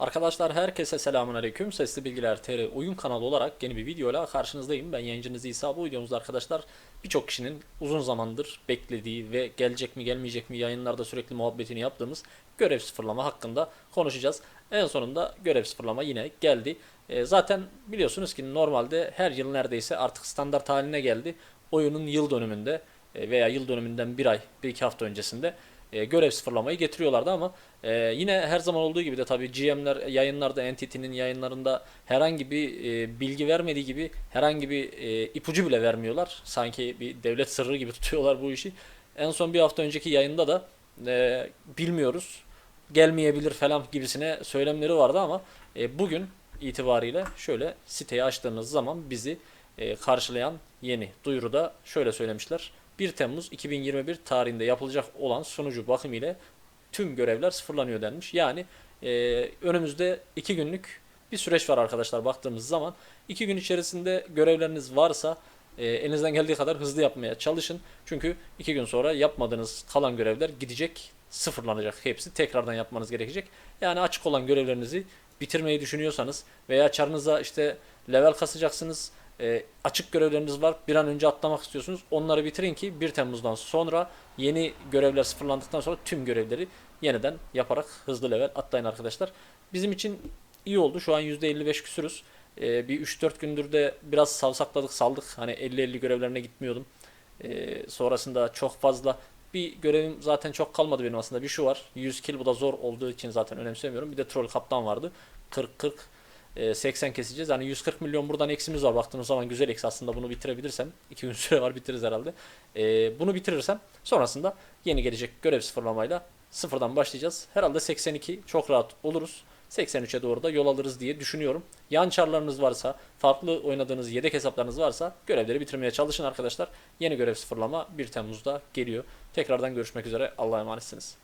Arkadaşlar herkese selamun aleyküm. Sesli Bilgiler TR oyun kanalı olarak yeni bir videoyla karşınızdayım. Ben yayıncınız İsa. Bu videomuzda arkadaşlar birçok kişinin uzun zamandır beklediği ve gelecek mi gelmeyecek mi yayınlarda sürekli muhabbetini yaptığımız görev sıfırlama hakkında konuşacağız. En sonunda görev sıfırlama yine geldi. E, zaten biliyorsunuz ki normalde her yıl neredeyse artık standart haline geldi. Oyunun yıl dönümünde e, veya yıl dönümünden bir ay, bir iki hafta öncesinde e, görev sıfırlamayı getiriyorlardı ama e, yine her zaman olduğu gibi de tabii GM'ler yayınlarda Entity'nin yayınlarında herhangi bir e, bilgi vermediği gibi herhangi bir e, ipucu bile vermiyorlar. Sanki bir devlet sırrı gibi tutuyorlar bu işi. En son bir hafta önceki yayında da e, bilmiyoruz gelmeyebilir falan gibisine söylemleri vardı ama e, bugün itibariyle şöyle siteyi açtığınız zaman bizi e, karşılayan yeni duyuruda şöyle söylemişler. 1 Temmuz 2021 tarihinde yapılacak olan sunucu bakımı ile tüm görevler sıfırlanıyor denmiş. Yani e, önümüzde 2 günlük bir süreç var arkadaşlar baktığımız zaman. 2 gün içerisinde görevleriniz varsa e, elinizden geldiği kadar hızlı yapmaya çalışın. Çünkü 2 gün sonra yapmadığınız kalan görevler gidecek, sıfırlanacak hepsi. Tekrardan yapmanız gerekecek. Yani açık olan görevlerinizi bitirmeyi düşünüyorsanız veya çarınıza işte level kasacaksınız, e, açık görevleriniz var, bir an önce atlamak istiyorsunuz. Onları bitirin ki 1 Temmuz'dan sonra yeni görevler sıfırlandıktan sonra tüm görevleri yeniden yaparak hızlı level atlayın arkadaşlar. Bizim için iyi oldu. Şu an %55 küsürüz. E, bir 3-4 gündür de biraz savsakladık, saldık. Hani 50-50 görevlerine gitmiyordum. E, sonrasında çok fazla bir görevim zaten çok kalmadı benim aslında. Bir şu var. 100 kill bu da zor olduğu için zaten önemsemiyorum. Bir de troll kaptan vardı. 40 40 e, 80 keseceğiz. Yani 140 milyon buradan eksimiz var. Baktığınız zaman güzel eksi aslında bunu bitirebilirsem. 2 gün süre var bitiririz herhalde. E, bunu bitirirsem sonrasında yeni gelecek görev sıfırlamayla sıfırdan başlayacağız. Herhalde 82 çok rahat oluruz. 83'e doğru da yol alırız diye düşünüyorum. Yan çarlarınız varsa, farklı oynadığınız yedek hesaplarınız varsa görevleri bitirmeye çalışın arkadaşlar. Yeni görev sıfırlama 1 Temmuz'da geliyor. Tekrardan görüşmek üzere. Allah'a emanetsiniz.